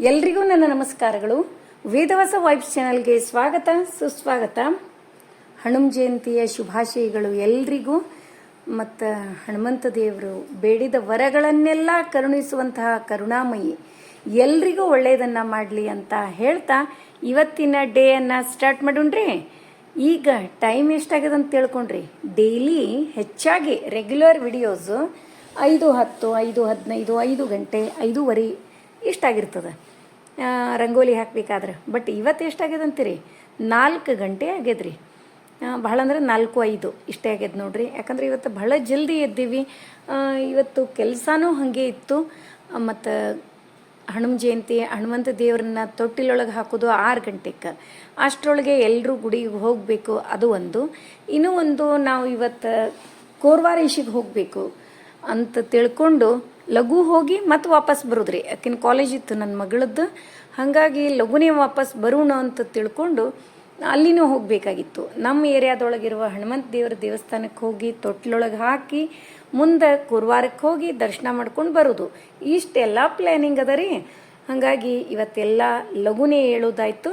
ಎಲ್ರಿಗೂ ನನ್ನ ನಮಸ್ಕಾರಗಳು. ವೇದವಾಸ ವೈಬ್ಸ್ ಚಾನಲ್ಗೆ ಸ್ವಾಗತ, ಸುಸ್ವಾಗತ. ಹನುಮ ಜಯಂತಿಯ ಶುಭಾಶಯಗಳು ಎಲ್ರಿಗೂ. ಮತ್ತು ಹನುಮಂತ ದೇವರು ಬೇಡಿದ ವರಗಳನ್ನೆಲ್ಲ ಕರುಣಿಸುವಂತಹ ಕರುಣಾಮಯಿ. ಎಲ್ರಿಗೂ ಒಳ್ಳೆಯದನ್ನು ಮಾಡಲಿ ಅಂತ ಹೇಳ್ತಾ ಇವತ್ತಿನ ಡೇಯನ್ನು ಸ್ಟಾರ್ಟ್ ಮಾಡೋಣ್ರಿ. ಈಗ ಟೈಮ್ ಎಷ್ಟಾಗಿದೆ ಅಂತ ತಿಳ್ಕೊಂಡ್ರಿ. ಡೈಲಿ ಹೆಚ್ಚಾಗಿ ರೆಗ್ಯುಲರ್ ವಿಡಿಯೋಸು ಐದು ಹತ್ತು, ಐದು ಹದಿನೈದು, ಐದು ಗಂಟೆ, ಐದೂವರೆ ಇಷ್ಟಾಗಿರ್ತದೆ. ರಂಗೋಲಿ ಹಾಕಬೇಕಾದ್ರೆ. ಬಟ್ ಇವತ್ತು ಎಷ್ಟಾಗ್ಯದ ಅಂತೀರಿ? ನಾಲ್ಕು ಗಂಟೆ ಆಗ್ಯದ್ರಿ. ಭಾಳ ಅಂದ್ರೆ ನಾಲ್ಕು ಐದು ಇಷ್ಟೇ ಆಗ್ಯದ ನೋಡ್ರಿ. ಯಾಕಂದ್ರೆ ಇವತ್ತು ಬಹಳ ಜಲ್ದಿ ಎದ್ದೀವಿ. ಇವತ್ತು ಕೆಲಸನೂ ಹಾಗೆ ಇತ್ತು. ಮತ್ತು ಹನುಮ ಜಯಂತಿ ಹನುಮಂತ ದೇವರನ್ನ ತೊಟ್ಟಿಲೊಳಗೆ ಹಾಕೋದು ಆರು ಗಂಟೆಗೆ ಅಷ್ಟರೊಳಗೆ ಎಲ್ಲರೂ ಗುಡಿಗೆ ಹೋಗಬೇಕು ಅದು ಒಂದು. ಇನ್ನೂ ಒಂದು ನಾವು ಇವತ್ತು ಕೋರ್ವಾರೇಶಿಗೆ ಹೋಗಬೇಕು ಅಂತ ತಿಳ್ಕೊಂಡು ಲಘು ಹೋಗಿ ಮತ್ತೆ ವಾಪಸ್ ಬರೋದ್ರಿ. ಯಾಕಿನ ಕಾಲೇಜ್ ಇತ್ತು ನನ್ನ ಮಗಳದ್ದು. ಹಾಗಾಗಿ ಲಘುನೇ ವಾಪಸ್ ಬರೋಣ ಅಂತ ತಿಳ್ಕೊಂಡು ಅಲ್ಲಿನೂ ಹೋಗಬೇಕಾಗಿತ್ತು. ನಮ್ಮ ಏರಿಯಾದೊಳಗಿರುವ ಹನುಮಂತ ದೇವರ ದೇವಸ್ಥಾನಕ್ಕೆ ಹೋಗಿ ತೊಟ್ಲೊಳಗೆ ಹಾಕಿ ಮುಂದೆ ಕುರ್ವಾರಕ್ಕೆ ಹೋಗಿ ದರ್ಶನ ಮಾಡ್ಕೊಂಡು ಬರೋದು. ಇಷ್ಟೆಲ್ಲ ಪ್ಲ್ಯಾನಿಂಗ್ ಅದ ರೀ. ಹಾಗಾಗಿ ಇವತ್ತೆಲ್ಲ ಲಘುನೇ ಹೇಳೋದಾಯ್ತು.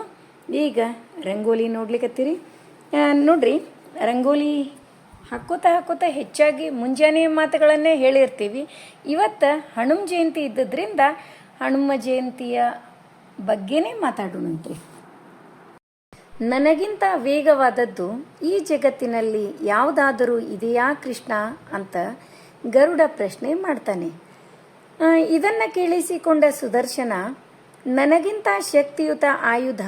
ಈಗ ರಂಗೋಲಿ ನೋಡ್ಲಿಕ್ಕತ್ತೀರಿ ನೋಡ್ರಿ. ರಂಗೋಲಿ ಹಾಕೋತಾ ಹಾಕೋತಾ ಹೆಚ್ಚಾಗಿ ಮುಂಜಾನೆ ಮಾತುಗಳನ್ನೇ ಹೇಳಿರ್ತೀವಿ. ಇವತ್ತು ಹನುಮ ಜಯಂತಿ ಇದ್ದದ್ರಿಂದ ಹನುಮ ಜಯಂತಿಯ ಬಗ್ಗೆನೇ ಮಾತಾಡೋಣಂತ್ರಿ. ನನಗಿಂತ ವೇಗವಾದದ್ದು ಈ ಜಗತ್ತಿನಲ್ಲಿ ಯಾವುದಾದರೂ ಇದೆಯಾ ಕೃಷ್ಣ ಅಂತ ಗರುಡ ಪ್ರಶ್ನೆ ಮಾಡ್ತಾನೆ. ಇದನ್ನು ಕೇಳಿಸಿಕೊಂಡ ಸುದರ್ಶನ, ನನಗಿಂತ ಶಕ್ತಿಯುತ ಆಯುಧ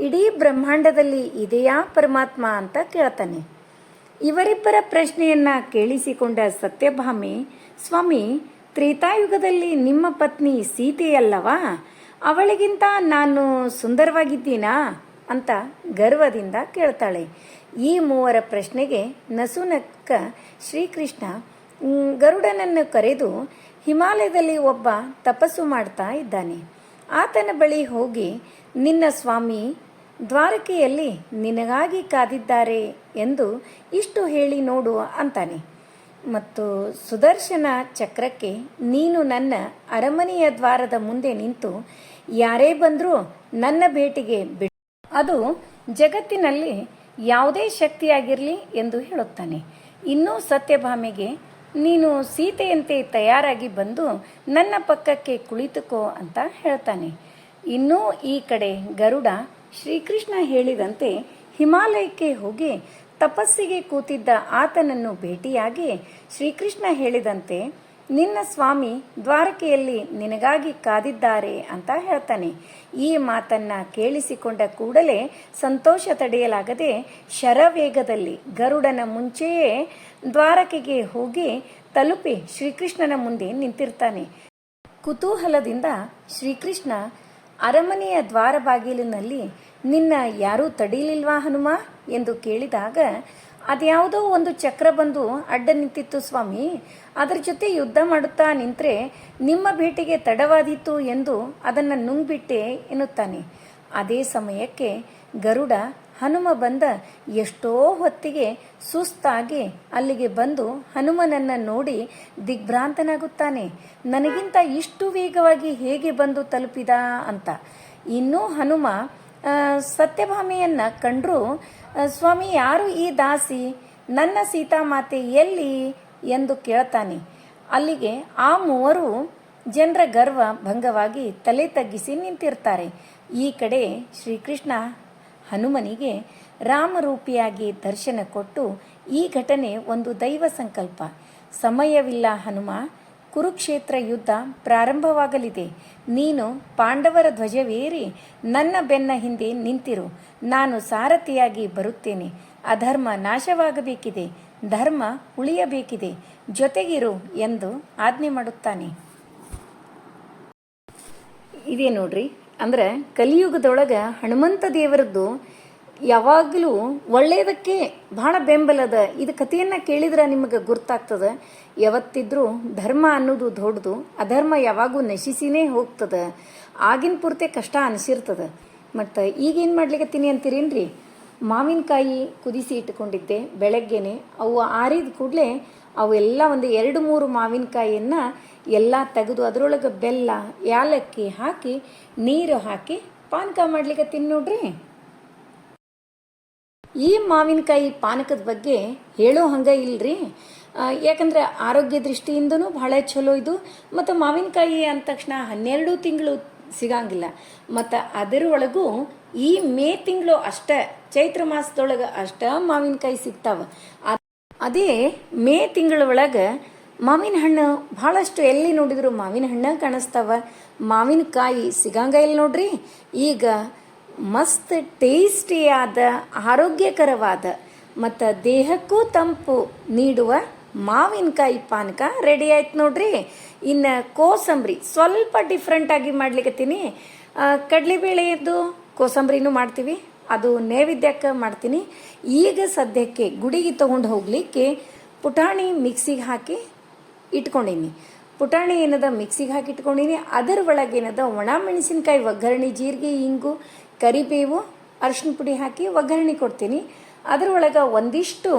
ಇಡೀ ಬ್ರಹ್ಮಾಂಡದಲ್ಲಿ ಇದೆಯಾ ಪರಮಾತ್ಮ ಅಂತ ಕೇಳ್ತಾನೆ. ಇವರಿಬ್ಬರ ಪ್ರಶ್ನೆಯನ್ನ ಕೇಳಿಸಿಕೊಂಡ ಸತ್ಯಭಾಮಿ, ಸ್ವಾಮಿ, ತ್ರೇತಾಯುಗದಲ್ಲಿ ನಿಮ್ಮ ಪತ್ನಿ ಸೀತೆಯಲ್ಲವಾ? ಅವಳಿಗಿಂತ ನಾನು ಸುಂದರವಾಗಿದ್ದೀನಾ? ಅಂತ ಗರ್ವದಿಂದ ಕೇಳ್ತಾಳೆ. ಈ ಮೂವರ ಪ್ರಶ್ನೆಗೆ ನಸುನಕ್ಕ ಶ್ರೀಕೃಷ್ಣ ಗರುಡನನ್ನು ಕರೆದು ಹಿಮಾಲಯದಲ್ಲಿ ಒಬ್ಬ ತಪಸ್ಸು ಮಾಡ್ತಾ ಇದ್ದಾನೆ. ಆತನ ಬಳಿ ಹೋಗಿ ನಿನ್ನ ಸ್ವಾಮಿ ದ್ವಾರಕೆಯಲ್ಲಿ ನಿನಗಾಗಿ ಕಾದಿದ್ದಾರೆ ಎಂದು ಇಷ್ಟು ಹೇಳಿ ನೋಡು ಅಂತಾನೆ. ಮತ್ತು ಸುದರ್ಶನ ಚಕ್ರಕ್ಕೆ ನೀನು ನನ್ನ ಅರಮನೆಯ ದ್ವಾರದ ಮುಂದೆ ನಿಂತು ಯಾರೇ ಬಂದರೂ ನನ್ನ ಭೇಟಿಗೆ ಬಿಡು. ಅದು ಜಗತ್ತಿನಲ್ಲಿ ಯಾವುದೇ ಶಕ್ತಿಯಾಗಿರಲಿ ಎಂದು ಹೇಳುತ್ತಾನೆ. ಇನ್ನೂ ಸತ್ಯಭಾಮೆಗೆ ನೀನು ಸೀತೆಯಂತೆ ತಯಾರಾಗಿ ಬಂದು ನನ್ನ ಪಕ್ಕಕ್ಕೆ ಕುಳಿತುಕೋ ಅಂತ ಹೇಳ್ತಾನೆ. ಇನ್ನೂ ಈ ಕಡೆ ಗರುಡ ಶ್ರೀಕೃಷ್ಣ ಹೇಳಿದಂತೆ ಹಿಮಾಲಯಕ್ಕೆ ಹೋಗಿ ತಪಸ್ಸಿಗೆ ಕೂತಿದ್ದ ಆತನನ್ನು ಭೇಟಿಯಾಗಿ ಶ್ರೀಕೃಷ್ಣ ಹೇಳಿದಂತೆ, ನಿನ್ನ ಸ್ವಾಮಿ ದ್ವಾರಕೆಯಲ್ಲಿ ನಿನಗಾಗಿ ಕಾದಿದ್ದಾರೆ ಅಂತ ಹೇಳ್ತಾನೆ. ಈ ಮಾತನ್ನ ಕೇಳಿಸಿಕೊಂಡ ಕೂಡಲೇ ಸಂತೋಷ ತಡೆಯಲಾಗದೆ ಶರವೇಗದಲ್ಲಿ ಗರುಡನ ಮುಂಚೆಯೇ ದ್ವಾರಕೆಗೆ ಹೋಗಿ ತಲುಪಿ ಶ್ರೀಕೃಷ್ಣನ ಮುಂದೆ ನಿಂತಿರ್ತಾನೆ. ಕುತೂಹಲದಿಂದ ಶ್ರೀಕೃಷ್ಣ, ಅರಮನೆಯ ದ್ವಾರ ಬಾಗಿಲಿನಲ್ಲಿ, ನಿನ್ನ ಯಾರೂ ತಡೀಲಿಲ್ವಾ ಹನುಮ? ಎಂದು ಕೇಳಿದಾಗ, ಅದ್ಯಾವುದೋ ಒಂದು ಚಕ್ರ ಬಂದು ಅಡ್ಡ ನಿಂತಿತ್ತು ಸ್ವಾಮಿ. ಅದರ ಜೊತೆ ಯುದ್ಧ ಮಾಡುತ್ತಾ ನಿಂತರೆ ನಿಮ್ಮ ಭೇಟಿಗೆ ತಡವಾದೀತು ಎಂದು ಅದನ್ನು ನುಂಗ್ಬಿಟ್ಟೆ ಎನ್ನುತ್ತಾನೆ. ಅದೇ ಸಮಯಕ್ಕೆ ಗರುಡ, ಹನುಮ ಬಂದ ಎಷ್ಟೋ ಹೊತ್ತಿಗೆ ಸುಸ್ತಾಗಿ ಅಲ್ಲಿಗೆ ಬಂದು ಹನುಮನನ್ನ ನೋಡಿ ದಿಗ್ಭ್ರಾಂತನಾಗುತ್ತಾನೆ. ನನಗಿಂತ ಇಷ್ಟು ವೇಗವಾಗಿ ಹೇಗೆ ಬಂದು ತಲುಪಿದ? ಅಂತ. ಇನ್ನೂ ಹನುಮ ಸತ್ಯಭಾಮೆಯನ್ನ ಕಂಡರು ಸ್ವಾಮಿ ಯಾರು ಈ ದಾಸಿ? ನನ್ನ ಸೀತಾಮಾತೆ ಎಲ್ಲಿ? ಎಂದು ಕೇಳ್ತಾನೆ. ಅಲ್ಲಿಗೆ ಆ ಮೂವರು ಜನರ ಗರ್ವ ಭಂಗವಾಗಿ ತಲೆ ತಗ್ಗಿಸಿ ನಿಂತಿರ್ತಾರೆ. ಈ ಕಡೆ ಶ್ರೀಕೃಷ್ಣ ಹನುಮನಿಗೆ ರಾಮರೂಪಿಯಾಗಿ ದರ್ಶನ ಕೊಟ್ಟು ಈ ಘಟನೆ ಒಂದು ದೈವ ಸಂಕಲ್ಪ. ಸಮಯವಿಲ್ಲ ಹನುಮ ಕುರುಕ್ಷೇತ್ರ ಯುದ್ಧ ಪ್ರಾರಂಭವಾಗಲಿದೆ. ನೀನು ಪಾಂಡವರ ಧ್ವಜವೇರಿ, ನನ್ನ ಬೆನ್ನ ಹಿಂದೆ ನಿಂತಿರು. ನಾನು ಸಾರಥಿಯಾಗಿ ಬರುತ್ತೇನೆ. ಅಧರ್ಮ ನಾಶವಾಗಬೇಕಿದೆ. ಧರ್ಮ ಉಳಿಯಬೇಕಿದೆ. ಜೊತೆಗಿರು ಎಂದು ಆಜ್ಞೆ ಮಾಡುತ್ತಾನೆ. ಇದೇ ನೋಡ್ರಿ. ಅಂದ್ರೆ ಕಲಿಯುಗದೊಳಗ ಹನುಮಂತ ದೇವರದ್ದು ಯಾವಾಗಲೂ ಒಳ್ಳೆಯದಕ್ಕೆ ಬಹಳ ಬೆಂಬಲದ, ಇದು ಕಥೆಯನ್ನ ಕೇಳಿದ್ರೆ ನಿಮಗೆ ಗೊತ್ತಾಗ್ತದ ಯಾವತ್ತಿದ್ರೂ ಧರ್ಮ ಅನ್ನೋದು ದೊಡ್ಡದು, ಅಧರ್ಮ ಯಾವಾಗೂ ನಶಿಸಿನೇ ಹೋಗ್ತದ. ಆಗಿನ ಪೂರ್ತಿ ಕಷ್ಟ ಅನಿಸಿರ್ತದ. ಮತ್ತು ಈಗೇನು ಮಾಡ್ಲಿಕ್ಕತ್ತೀನಿ ಅಂತೀರೇನ್ರಿ? ಮಾವಿನಕಾಯಿ ಕುದಿಸಿ ಇಟ್ಕೊಂಡಿದ್ದೆ ಬೆಳಗ್ಗೆನೆ. ಅವು ಆರಿದ ಕೂಡಲೇ ಅವೆಲ್ಲ ಒಂದು ಎರಡು ಮೂರು ಮಾವಿನಕಾಯಿಯನ್ನು ಎಲ್ಲ ತೆಗೆದು ಅದರೊಳಗೆ ಬೆಲ್ಲ ಯಾಲಕ್ಕಿ ಹಾಕಿ, ನೀರು ಹಾಕಿ ಪಾನಕ ಮಾಡ್ಲಿಕ್ಕೆ ನೋಡ್ರಿ. ಈ ಮಾವಿನಕಾಯಿ ಪಾನಕದ ಬಗ್ಗೆ ಹೇಳೋ ಹಂಗೆ ಇಲ್ರಿ. ಯಾಕಂದ್ರೆ ಆರೋಗ್ಯ ದೃಷ್ಟಿಯಿಂದನೂ ಬಹಳ ಚಲೋ ಇದು. ಮತ್ತು ಮಾವಿನಕಾಯಿ ಅಂದ ತಕ್ಷಣ ಹನ್ನೆರಡು ತಿಂಗಳು ಸಿಗಂಗಿಲ್ಲ. ಮತ್ತು ಅದರೊಳಗೂ ಈ ಮೇ ತಿಂಗಳು ಅಷ್ಟೇ, ಚೈತ್ರ ಮಾಸದೊಳಗೆ ಅಷ್ಟೇ ಮಾವಿನಕಾಯಿ ಸಿಗ್ತಾವ. ಅದೇ ಮೇ ತಿಂಗಳ ಒಳಗೆ ಮಾವಿನ ಹಣ್ಣು ಭಾಳಷ್ಟು ಎಲ್ಲಿ ನೋಡಿದ್ರು ಮಾವಿನ ಹಣ್ಣು ಕಾಣಿಸ್ತಾವ. ಮಾವಿನಕಾಯಿ ಸಿಗಂಗ ಇಲ್ಲ ನೋಡ್ರಿ. ಈಗ ಮಸ್ತ್ ಟೇಸ್ಟಿಯಾದ, ಆರೋಗ್ಯಕರವಾದ, ಮತ್ತು ದೇಹಕ್ಕೂ ತಂಪು ನೀಡುವ ಮಾವಿನಕಾಯಿ ಪಾನಕ ರೆಡಿ ಆಯ್ತು ನೋಡ್ರಿ. ಇನ್ನು ಕೋಸಂಬರಿ ಸ್ವಲ್ಪ ಡಿಫ್ರೆಂಟಾಗಿ ಮಾಡ್ಲಿಕ್ಕತ್ತೀನಿ ಕಡಲೆಬೇಳೆಯದ್ದು ಕೋಸಂಬರಿನೂ ಮಾಡ್ತೀವಿ. ಅದು ನೈವೇದ್ಯಕ್ಕೆ ಮಾಡ್ತೀನಿ. ಈಗ ಸದ್ಯಕ್ಕೆ ಗುಡಿಗೆ ತೊಗೊಂಡು ಹೋಗಲಿಕ್ಕೆ ಪುಟಾಣಿ ಮಿಕ್ಸಿಗೆ ಹಾಕಿ ಇಟ್ಕೊಂಡೀನಿ. ಪುಟಾಣಿ ಏನದ ಮಿಕ್ಸಿಗೆ ಹಾಕಿ ಇಟ್ಕೊಂಡೀನಿ. ಅದರ ಒಳಗೆ ಏನದ ಒಣ ಮೆಣಸಿನ್ಕಾಯಿ, ಒಗ್ಗರಣೆ, ಜೀರಿಗೆ, ಇಂಗು, ಕರಿಬೇವು ಅರಶಿನ ಪುಡಿ ಹಾಕಿ ಒಗ್ಗರಣೆ ಕೊಡ್ತೀನಿ. ಅದರೊಳಗೆ ಒಂದಿಷ್ಟು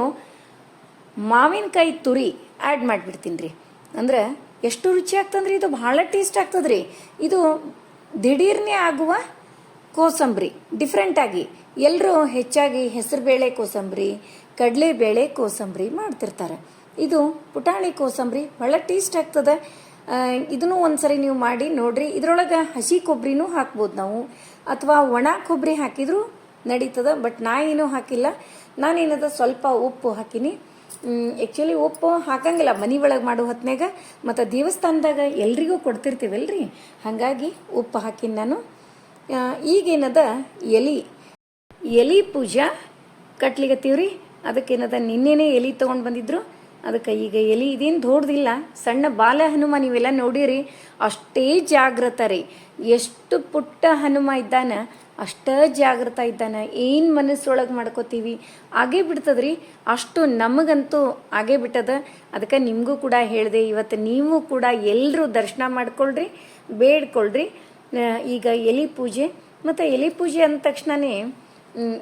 ಮಾವಿನಕಾಯಿ ತುರಿ ಆ್ಯಡ್ ಮಾಡಿಬಿಡ್ತೀನಿ ರೀ ಅಂದ್ರೆ ಎಷ್ಟು ರುಚಿ ಆಗ್ತಂದ್ರೆ? ಇದು ಭಾಳ ಟೇಸ್ಟ್ ಆಗ್ತದ್ರಿ. ಇದು ದಿಢೀರ್ನೇ ಆಗುವ ಕೋಸಂಬರಿ. ಡಿಫ್ರೆಂಟಾಗಿ ಎಲ್ಲರೂ ಹೆಚ್ಚಾಗಿ ಹೆಸರುಬೇಳೆ ಕೋಸಂಬರಿ ಕಡಲೆಬೇಳೆ ಕೋಸಂಬರಿ ಮಾಡ್ತಿರ್ತಾರೆ. ಇದು ಪುಟಾಣಿ ಕೋಸಂಬರಿ ಭಾಳ ಟೇಸ್ಟ್ ಆಗ್ತದೆ. ಆ, ಒಂದು ಸರಿ ನೀವು ಮಾಡಿ ನೋಡ್ರಿ. ಇದರೊಳಗೆ ಹಸಿ ಕೊಬ್ಬರಿನೂ ಹಾಕ್ಬೋದು ನಾವು. ಅಥವಾ ಒಣ ಕೊಬ್ಬರಿ ಹಾಕಿದರೂ ನಡೀತದೆ ಬಟ್ ನಾ ಏನೂ ಹಾಕಿಲ್ಲ. ನಾನೇನದ ಸ್ವಲ್ಪ ಉಪ್ಪು ಹಾಕಿನಿ. ಆ್ಯಕ್ಚುಲಿ ಉಪ್ಪು ಹಾಕಂಗಿಲ್ಲ. ಮನೆ ಒಳಗೆ ಮಾಡೋ ಹೊತ್ನ್ಯಾಗ ಮತ್ತು ದೇವಸ್ಥಾನದಾಗ ಎಲ್ರಿಗೂ ಕೊಡ್ತಿರ್ತೀವಲ್ರಿ? ಹಾಗಾಗಿ ಉಪ್ಪು ಹಾಕಿನ ನಾನು. ಈಗೇನದ ಎಲಿ? ಎಲಿ ಪೂಜಾ ಕಟ್ಲಿಗತ್ತೀವ್ರಿ ಅದಕ್ಕೇನದ ನಿನ್ನೆನೇ ಎಲಿ ತೊಗೊಂಡು ಬಂದಿದ್ರು. ಅದಕ್ಕೆ ಈಗ ಎಲಿ ಇದೇನು ದೊಡ್ಡದಿಲ್ಲ. ಸಣ್ಣ ಬಾಲ ಹನುಮ ನೀವೆಲ್ಲ ನೋಡಿರಿ. ಅಷ್ಟೇ ಜಾಗ್ರತ ರೀ. ಎಷ್ಟು ಪುಟ್ಟ ಹನುಮ ಇದ್ದಾನ. ಅಷ್ಟ ಜಾಗೃತ ಇದ್ದಾನೆ. ಏನು ಮನಸ್ಸೊಳಗೆ ಮಾಡ್ಕೋತೀವಿ? ಆಗೇ ಬಿಡ್ತದ್ರಿ. ಅಷ್ಟು ನಮಗಂತೂ ಆಗೇ ಬಿಟ್ಟದ. ಅದಕ್ಕೆ ನಿಮಗೂ ಕೂಡ ಹೇಳಿದೆ ಇವತ್ತು ನೀವು ಕೂಡ ಎಲ್ಲರೂ ದರ್ಶನ ಮಾಡ್ಕೊಳ್ರಿ ಬೇಡ್ಕೊಳ್ರಿ. ಈಗ ಎಲಿ ಪೂಜೆ. ಮತ್ತು ಎಲಿ ಪೂಜೆ ಅಂದ ತಕ್ಷಣನೇ ಮ್,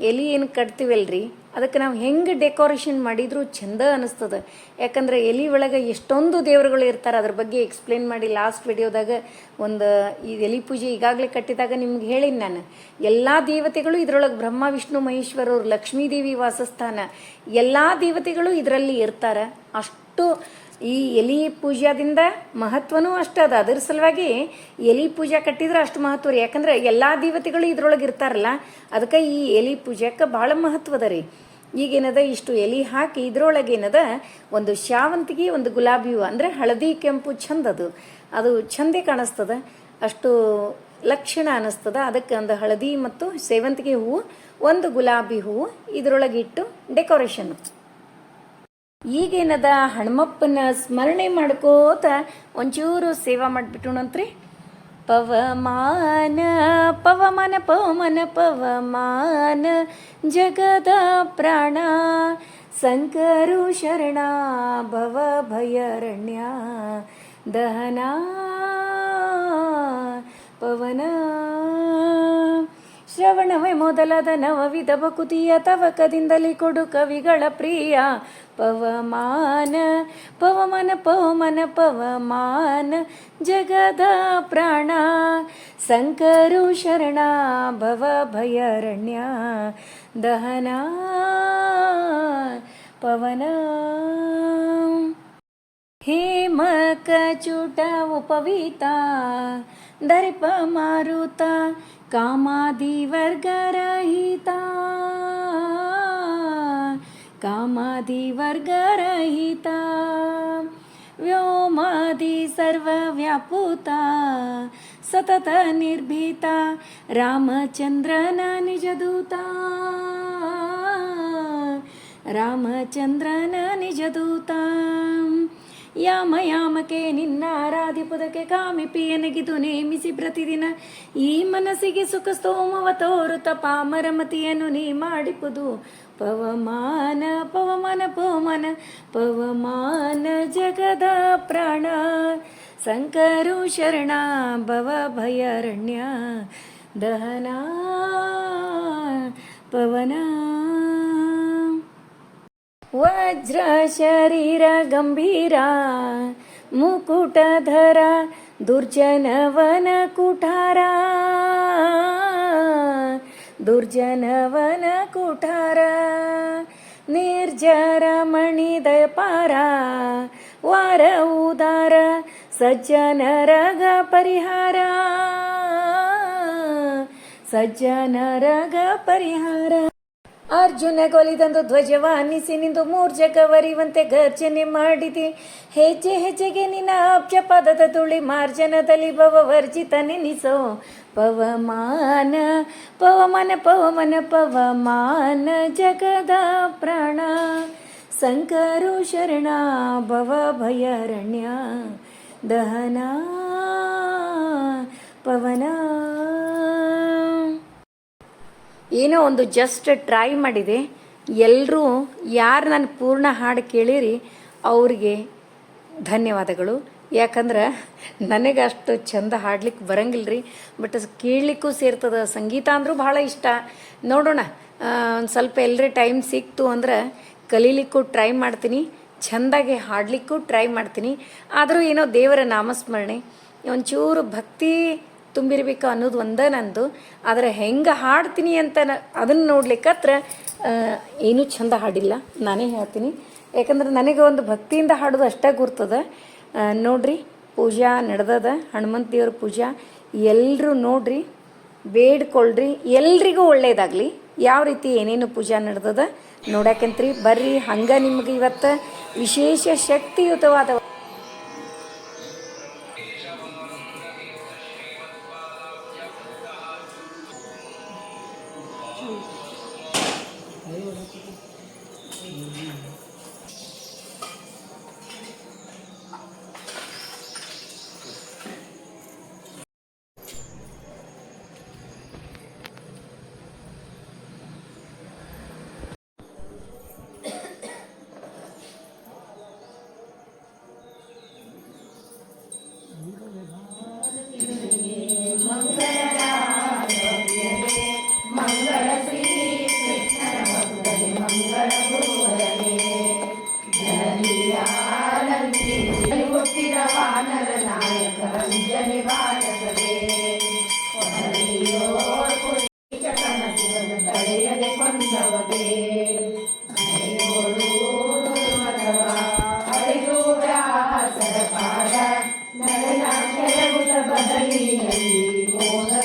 ಎಲಿ ಏನು ಕಟ್ತೀವಲ್ರಿ? ಅದಕ್ಕೆ ನಾವು ಹೆಂಗೆ ಡೆಕೋರೇಷನ್ ಮಾಡಿದ್ರು ಚಂದ ಅನಿಸ್ತದ. ಯಾಕಂದ್ರೆ ಎಲಿ ಒಳಗೆ ಎಷ್ಟೊಂದು ದೇವರುಗಳು ಇರ್ತಾರೆ, ಅದ್ರ ಬಗ್ಗೆ ಎಕ್ಸ್ಪ್ಲೇನ್ ಮಾಡಿ ಲಾಸ್ಟ್ ವಿಡಿಯೋದಾಗ ಒಂದು, ಈ ಎಲಿ ಪೂಜೆ ಈಗಾಗಲೇ ಕಟ್ಟಿದಾಗ ನಿಮ್ಗೆ ಹೇಳಿನಿ ನಾನು. ಎಲ್ಲ ದೇವತೆಗಳು ಇದರೊಳಗೆ ಬ್ರಹ್ಮ, ವಿಷ್ಣು ಮಹೇಶ್ವರರು ಲಕ್ಷ್ಮೀದೇವಿ ವಾಸಸ್ಥಾನ, ಎಲ್ಲ ದೇವತೆಗಳು ಇದರಲ್ಲಿ ಇರ್ತಾರೆ. ಅಷ್ಟು ಈ ಎಲಿ ಪೂಜಾದಿಂದ ಮಹತ್ವನೂ ಅಷ್ಟು ಅದ. ಅದ್ರ ಸಲುವಾಗಿ ಎಲಿ ಪೂಜಾ ಕಟ್ಟಿದ್ರೆ ಅಷ್ಟು ಮಹತ್ವ ರೀ. ಯಾಕಂದ್ರೆ ಎಲ್ಲಾ ದೇವತೆಗಳು ಇದ್ರೊಳಗೆ ಇರ್ತಾರಲ್ಲ, ಅದಕ್ಕೆ ಈ ಎಲಿ ಪೂಜಾಕ್ಕೆ ಭಾಳ ಮಹತ್ವದ ರೀ. ಈಗೇನದ ಇಷ್ಟು ಎಲಿ ಹಾಕಿ ಇದ್ರೊಳಗೆ ಏನದ, ಒಂದು ಶಾವಂತಿಗೆ ಒಂದು ಗುಲಾಬಿ ಹೂವು, ಅಂದ್ರೆ ಹಳದಿ ಕೆಂಪು ಚಂದ ಅದು. ಅದು ಚಂದೇ ಕಾಣಿಸ್ತದ. ಅಷ್ಟು ಲಕ್ಷಣ ಅನಿಸ್ತದ. ಅದಕ್ಕೆ ಒಂದು ಹಳದಿ ಮತ್ತು ಸೇವಂತಿಗೆ ಹೂವು, ಒಂದು ಗುಲಾಬಿ ಹೂವು ಇದರೊಳಗೆ ಇಟ್ಟು ಡೆಕೋರೇಷನ್ ಈಗೇನದ ಹಣಮಪ್ಪನ ಸ್ಮರಣೆ ಮಾಡ್ಕೋತ ಒಂಚೂರು ಸೇವಾ ಮಾಡಿಬಿಟ್ಟುಣಂತ್ರಿ ಪವಮಾನ ಪವಮಾನ ಪವಮಾನ ಪವಮಾನ, ಜಗದ ಪ್ರಾಣ, ಸಂಕರು ಶರಣ, ಭವ ಭಯರಣ್ಯ, ದಹನ. ಶ್ರವಣವೇ ಮೊದಲಾದ ನವವಿಧ ಬಕುತಿಯ ತವಕದಿಂದಲೇ ಕೊಡು ಕವಿಗಳ ಪ್ರಿಯ. ಪವಮಾನ, ಪವಮನ ಪವಮನ, ಪವಮಾನ, ಜಗದ ಪ್ರಾಣ. ಸಂಕರು ಶರಣ, ಭವ ಭಯರಣ್ಯ. ದಹನ, ಪವನ. ಹೇಮಕಚುಟ ಉಪವೀತ, ದರ್ಪ ಮಾರುತ कामादिवर्गरहिता कामादिवर्गरहिता। व्योमादि सर्वव्यापुता। सततनिर्भीता रामचन्द्रन निजदूता। रामचन्द्रन निजुता ಯಾಮ ಯಾಮಕೆ ನಿನ್ನ ಆರಾಧಿಪುದಕ್ಕೆ ಕಾಮಿಪಿಯನಗಿದು ನೇಮಿಸಿ ಪ್ರತಿದಿನ ಈ ಮನಸ್ಸಿಗೆ ಸುಖ ಸ್ತೋಮವ ತೋರುತ ಪಾಮರಮತಿಯನ್ನು ನೀ ಮಾಡಿಪುದು. ಪವಮಾನ ಪವಮಾನ ಪವಮಾನ ಪವಮಾನ ಜಗದ ಪ್ರಾಣ. ಸಂಕರು ಶರಣ, ಭವ ಭಯರಣ್ಯ ದಹನ, ಪವನ. ವಜ್ರ ಶರೀರ ಗಂಭೀರ ಮುಕುಟಧರ ದುರ್ಜನವನ ಕುಠಾರ. ದುರ್ಜನವನ ಕುಠಾರ, ನಿರ್ಜರ ಮಣಿದಯಪಾರ, ವಾರ ಉದಾರ ಸಜ್ಜನರಗ ಪರಿಹಾರ. ಸಜ್ಜನರಗ ಪರಿಹಾರ. ಅರ್ಜುನ ಕೊಲಿದಂದು ಧ್ವಜವಾನಿಸಿ ನಿಂದು ಮೂರ್ಜಕವರಿವಂತೆ ಗರ್ಜನೆ ಮಾಡಿದಿ. ಹೆಜ್ಜೆ ಹೆಜ್ಜೆಗೆ ನಿನ್ನ ಅಬ್ಜ ಪದದ ತುಳಿ ಮಾರ್ಜನದಲ್ಲಿ ಭವ ವರ್ಜಿತ ನೆನಿಸೋ. ಪವಮಾನ, ಪವಮನ ಪವಮನ, ಪವಮಾನ ಜಗದ ಪ್ರಾಣ. ಸಂಕರು ಶರಣ, ಭವ ಭಯರಣ್ಯ. ದಹನ, ಪವನ. ಏನೋ ಒಂದು ಜಸ್ಟ್ ಟ್ರೈ ಮಾಡಿದೆ. ಎಲ್ಲರೂ ಯಾರು ನನ್ನ ಪೂರ್ಣ ಹಾಡು ಕೇಳಿರಿ, ಅವ್ರಿಗೆ ಧನ್ಯವಾದಗಳು. ಯಾಕಂದ್ರೆ ನನಗೆ ಅಷ್ಟು ಚಂದ ಹಾಡ್ಲಿಕ್ಕೆ ಬರಂಗಿಲ್ಲ ರೀ ಬಟ್ ಕೇಳಲಿಕ್ಕೂ ಸೇರ್ತದೆ. ಸಂಗೀತ ಅಂದರೂ ಭಾಳ ಇಷ್ಟ. ನೋಡೋಣ ಒಂದು ಸ್ವಲ್ಪ ಎಲ್ಲರೇ ಟೈಮ್ ಸಿಕ್ತು ಅಂದ್ರೆ ಕಲೀಲಿಕ್ಕೂ ಟ್ರೈ ಮಾಡ್ತೀನಿ, ಚಂದಾಗಿ ಹಾಡಲಿಕ್ಕೂ ಟ್ರೈ ಮಾಡ್ತೀನಿ. ಆದರೂ ಏನೋ ದೇವರ ನಾಮಸ್ಮರಣೆ, ಒಂಚೂರು ಭಕ್ತಿ ತುಂಬಿರ್ಬೇಕು ಅನ್ನೋದು ಒಂದೇ ನಂದು. ಆದರೆ ಹೆಂಗೆ ಹಾಡ್ತೀನಿ ಅಂತ ಅದನ್ನು ನೋಡ್ಲಿಕ್ಕತ್ರ ಏನೂ ಚಂದ ಹಾಡಿಲ್ಲ. ನಾನೇ ಹೇಳ್ತೀನಿ. ಯಾಕಂದ್ರೆ ನನಗೆ ಒಂದು ಭಕ್ತಿಯಿಂದ ಹಾಡೋದು ಅಷ್ಟೇ ಗುರ್ತದ. ನೋಡ್ರಿ, ಪೂಜಾ ನಡೆದದ, ಹನುಮಂತ ದೇವ್ರ ಪೂಜಾ. ಎಲ್ಲರೂ ನೋಡ್ರಿ, ಬೇಡ್ಕೊಳ್ರಿ, ಎಲ್ರಿಗೂ ಒಳ್ಳೆಯದಾಗಲಿ ಯಾವ ರೀತಿ ಏನೇನು ಪೂಜಾ ನಡೆದದ ನೋಡಾಕಂತ್ರಿ ಬರ್ರಿ, ಹಂಗೆ ನಿಮ್ಗೆ ಇವತ್ತು ವಿಶೇಷ ಶಕ್ತಿಯುತವಾದ Bapak dan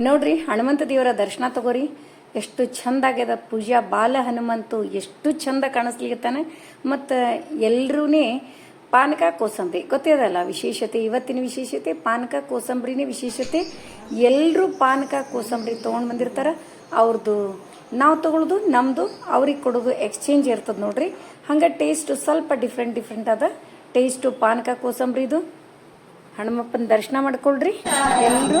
ನೋಡ್ರಿ, ಹನುಮಂತ ದೇವರ ದರ್ಶನ ತಗೋರಿ. ಎಷ್ಟು ಚಂದ ಆಗ್ಯದ ಪೂಜಾ ಬಾಲ ಹನುಮಂತು. ಎಷ್ಟು ಚಂದ ಕಾಣಿಸ್ಲಿಕ್ಕೆ ಮತ್ತು ಎಲ್ಲರೂ ಪಾನಕ ಕೋಸಂಬರಿ. ಗೊತ್ತಿದಲ್ಲ ವಿಶೇಷತೆ, ಇವತ್ತಿನ ವಿಶೇಷತೆ, ಪಾನಕ ಕೋಸಂಬರಿನೇ ವಿಶೇಷತೆ. ಎಲ್ಲರೂ ಪಾನಕ ಕೋಸಂಬರಿ ತೊಗೊಂಡು ಬಂದಿರ್ತಾರೆ. ಅವ್ರದ್ದು ನಾವು ತಗೊಳ್ಳೋದು ನಮ್ಮದು ಅವ್ರಿಗೆ ಕೊಡೋದು ಎಕ್ಸ್ಚೇಂಜ್ ಇರ್ತದೆ ನೋಡ್ರಿ. ಹಂಗೆ ಟೇಸ್ಟ್ ಸ್ವಲ್ಪ ಡಿಫ್ರೆಂಟ್ ಡಿಫ್ರೆಂಟ್ ಅದ. ಟೇಸ್ಟು ಪಾನಕ ಕೋಸಂಬರಿದು. ಹನುಮಪ್ಪನ ದರ್ಶನ ಮಾಡ್ಕೊಳ್ರಿ. ಎಲ್ಲರೂ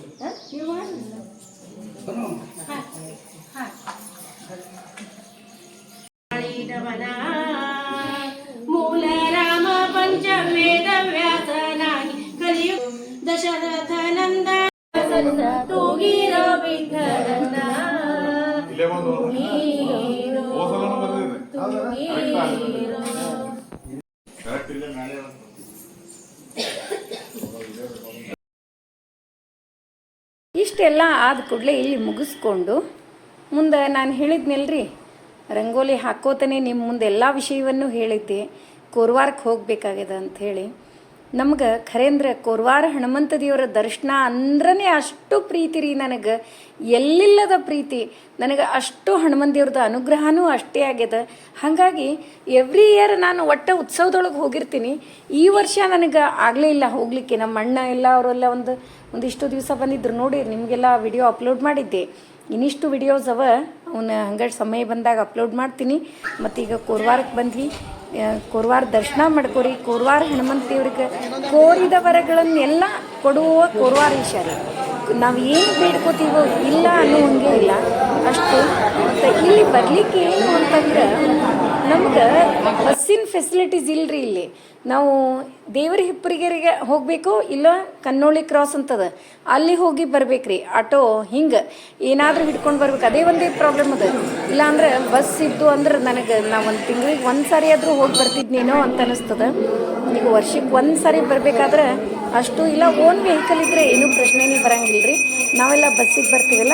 ಇಷ್ಟೆಲ್ಲ ಆದ ಕೂಡಲೇ ಇಲ್ಲಿ ಮುಗಿಸ್ಕೊಂಡು ಮುಂದೆ ನಾನು ಹೇಳಿದ್ನಲ್ರಿ, ರಂಗೋಲಿ ಹಾಕೋತಾನೆ ನಿಮ್ಮ ಮುಂದೆ ಎಲ್ಲ ವಿಷಯವನ್ನು ಹೇಳಿದ್ದೆ, ಕೋರ್ವಾರಕ್ಕೆ ಹೋಗಬೇಕಾಗಿದೆ ಅಂಥೇಳಿ ನಮ್ಗೆ ಖರೇಂದ್ರ ಕೋರ್ವಾರ ಹನುಮಂತ ದೇವರ ದರ್ಶನ ಅಂದ್ರನೇ ಅಷ್ಟು ಪ್ರೀತಿ ರೀ ನನಗೆ. ಎಲ್ಲಿಲ್ಲದ ಪ್ರೀತಿ, ನನಗೆ ಅಷ್ಟು ಹನುಮಂತ ದೇವ್ರದ ಅನುಗ್ರಹನೂ ಅಷ್ಟೇ ಆಗ್ಯದ. ಹಾಗಾಗಿ ಎವ್ರಿ ಇಯರ್ ನಾನು ಒಟ್ಟ ಉತ್ಸವದೊಳಗೆ ಹೋಗಿರ್ತೀನಿ. ಈ ವರ್ಷ ನನಗೆ ಆಗಲೇ ಇಲ್ಲ ಹೋಗಲಿಕ್ಕೆ. ನಮ್ಮ ಅಣ್ಣ ಎಲ್ಲ ಅವರೆಲ್ಲ ಒಂದು ಒಂದಿಷ್ಟು ದಿವಸ ಬಂದಿದ್ರು ನೋಡಿ, ನಿಮಗೆಲ್ಲ ವಿಡಿಯೋ ಅಪ್ಲೋಡ್ ಮಾಡಿದ್ದೆ. ಇನ್ನಿಷ್ಟು ವಿಡಿಯೋಸ್ ಅವ, ಅವನ ಹಂಗ ಸಮಯ ಬಂದಾಗ ಅಪ್ಲೋಡ್ ಮಾಡ್ತೀನಿ. ಮತ್ತೀಗ ಕೋರ್ವಾರಕ್ಕೆ ಬಂದ್ವಿ. ಕೋರ್ವಾರ ದರ್ಶನ ಮಾಡ್ಕೋರಿ. ಕೋರ್ವಾರ ಹನುಮಂತ ದೇವ್ರಿಗೆ ಕೋರಿದ ವರಗಳನ್ನೆಲ್ಲ ಕೊಡುವ ಕೋರ್ವಾರ ಈಶ್ವರಿ. ನಾವು ಏನು ಬೇಡ್ಕೋತೀವೋ ಇಲ್ಲ ಅನ್ನೋ ಹಂಗೆ ಇಲ್ಲ. ಅಷ್ಟು. ಮತ್ತು ಇಲ್ಲಿ ಬರಲಿಕ್ಕೆ ಏನು ಅಂತಂದ್ರೆ ನಮ್ಗೆ ಬಸ್ಸಿನ ಫೆಸಿಲಿಟೀಸ್ ಇಲ್ರಿ ಇಲ್ಲಿ. ನಾವು ದೇವರ ಹಿಪ್ಪರಿಗೆರಿಗೆ ಹೋಗಬೇಕು ಇಲ್ಲ ಕನ್ನೋಳಿ ಕ್ರಾಸ್ ಅಂತದ. ಅಲ್ಲಿ ಹೋಗಿ ಬರ್ಬೇಕ್ರಿ. ಆಟೋ ಹಿಂಗೆ. ಏನಾದರೂ ಹಿಡ್ಕೊಂಡು ಬರ್ಬೇಕು. ಅದೇ ಒಂದೇ ಪ್ರಾಬ್ಲಮ್ ಅದ. ಇಲ್ಲಾಂದ್ರೆ ಬಸ್ ಇದ್ದು ಅಂದ್ರೆ ನನಗೆ ನಾವು ಒಂದು ತಿಂಗಳಿಗೆ ಒಂದು ಸಾರಿ ಆದರೂ ಹೋಗಿ ಬರ್ತಿದ್ನೇನೋ ಅಂತ ಅನಿಸ್ತದ. ಈಗ ವರ್ಷಕ್ಕೆ ಒಂದು ಸಾರಿ ಬರಬೇಕಾದ್ರೆ ಅಷ್ಟು ಇಲ್ಲ. ಓನ್ ವೆಹಿಕಲ್ ಇದ್ದರೆ ಏನೂ ಪ್ರಶ್ನೆನೇ ಬರಂಗಿಲ್ಲ ರೀ ನಾವೆಲ್ಲ ಬಸ್ಸಿಗೆ ಬರ್ತೀವಲ್ಲ?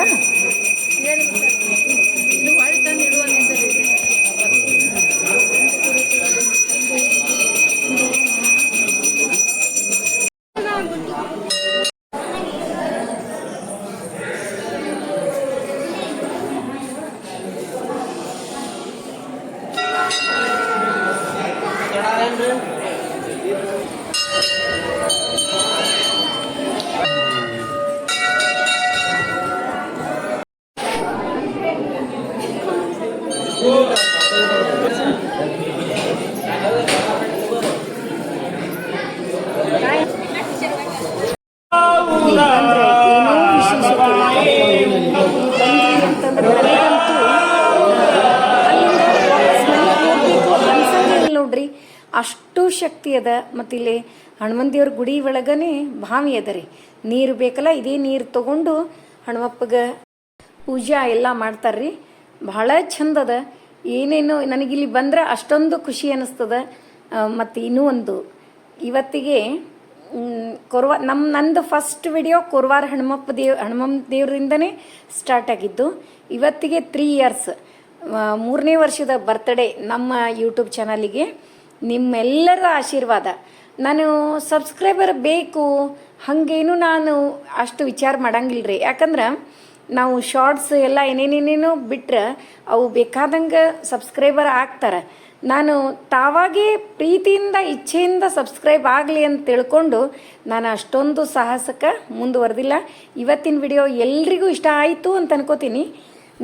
ಅದ ಮತ್ತು ಇಲ್ಲಿ ದೇವ್ರ ಗುಡಿ ಒಳಗನೆ ಬಾವಿ ಅದ ರೀ. ನೀರು ಬೇಕಲ್ಲ, ಇದೇ ನೀರು ತಗೊಂಡು ಹನುಮಪ್ಪಗೆ ಪೂಜಾ ಎಲ್ಲ ಮಾಡ್ತಾರ್ರಿ ಬಹಳ ಚಂದ ಅದ. ಏನೇನು ನನಗಿಲ್ಲಿ ಬಂದ್ರೆ ಅಷ್ಟೊಂದು ಖುಷಿ ಅನ್ನಿಸ್ತದ ಮತ್ತು ಇನ್ನೂ ಒಂದು. ಇವತ್ತಿಗೆ ಕೊರ್ವ ನಮ್ಮ ನಂದು ಫಸ್ಟ್ ವಿಡಿಯೋ ಕೊರ್ವಾರ ಹನುಮಪ್ಪ ದೇವ್ ಹನುಮಂತ ದೇವರಿಂದನೇ ಸ್ಟಾರ್ಟ್ ಆಗಿದ್ದು. ಇವತ್ತಿಗೆ ತ್ರೀ ಇಯರ್ಸ್ ಮೂರನೇ ವರ್ಷದ ಬರ್ತ್ಡೇ ನಮ್ಮ ಯೂಟ್ಯೂಬ್ ಚಾನಲಿಗೆ ನಿಮ್ಮೆಲ್ಲರ ಆಶೀರ್ವಾದ. ನಾನು ಸಬ್ಸ್ಕ್ರೈಬರ್ ಬೇಕು, ಹಾಗೇನು ನಾನು ಅಷ್ಟು ವಿಚಾರ ಮಾಡಂಗಿಲ್ಲ ರೀ ಯಾಕಂದ್ರೆ ನಾವು ಶಾರ್ಟ್ಸ್ ಎಲ್ಲ ಏನೇನೇನೇನೋ ಬಿಟ್ರೆ ಅವು ಬೇಕಾದಂಗೆ ಸಬ್ಸ್ಕ್ರೈಬರ್ ಆಗ್ತಾರೆ. ನಾನು ತಾವಾಗೇ ಪ್ರೀತಿಯಿಂದ, ಇಚ್ಛೆಯಿಂದ ಸಬ್ಸ್ಕ್ರೈಬ್ ಆಗಲಿ ಅಂತ ತಿಳ್ಕೊಂಡು ನಾನು ಅಷ್ಟೊಂದು ಸಾಹಸಕ್ಕೆ ಮುಂದುವರೆದಿಲ್ಲ. ಇವತ್ತಿನ ವಿಡಿಯೋ ಎಲ್ರಿಗೂ ಇಷ್ಟ ಆಯಿತು ಅಂತ ಅನ್ಕೋತೀನಿ.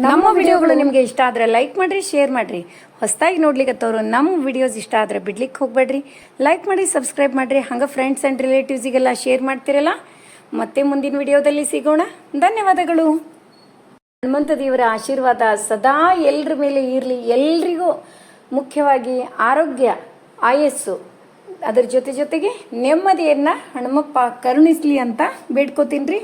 ನಮ್ಮ ವಿಡಿಯೋಗಳು ನಿಮಗೆ ಇಷ್ಟ ಆದರೆ ಲೈಕ್ ಮಾಡಿರಿ ಶೇರ್ ಮಾಡಿರಿ. ಹೊಸದಾಗಿ ತವರು ನಮ್ಮ ವಿಡಿಯೋಸ್ ಇಷ್ಟ ಆದರೆ ಬಿಡ್ಲಿಕ್ಕೆ ಹೋಗಬೇಡ್ರಿ. ಲೈಕ್ ಮಾಡಿ ಸಬ್ಸ್ಕ್ರೈಬ್ ಮಾಡಿರಿ. ಹಂಗೆ ಫ್ರೆಂಡ್ಸ್ ಆ್ಯಂಡ್ ರಿಲೇಟಿವ್ಸಿಗೆಲ್ಲ ಶೇರ್ ಮಾಡ್ತಿರಲ್ಲ. ಮತ್ತೆ ಮುಂದಿನ ವಿಡಿಯೋದಲ್ಲಿ ಸಿಗೋಣ. ಧನ್ಯವಾದಗಳು. ಹನುಮಂತ ದೇವರ ಆಶೀರ್ವಾದ ಸದಾ ಎಲ್ಲರ ಮೇಲೆ ಇರಲಿ. ಎಲ್ರಿಗೂ ಮುಖ್ಯವಾಗಿ ಆರೋಗ್ಯ, ಆಯಸ್ಸು, ಅದರ ಜೊತೆ ಜೊತೆಗೆ ನೆಮ್ಮದಿಯನ್ನು ಹನುಮಪ್ಪ ಕರುಣಿಸ್ಲಿ ಅಂತ ಬೇಡ್ಕೋತೀನಿ ರೀ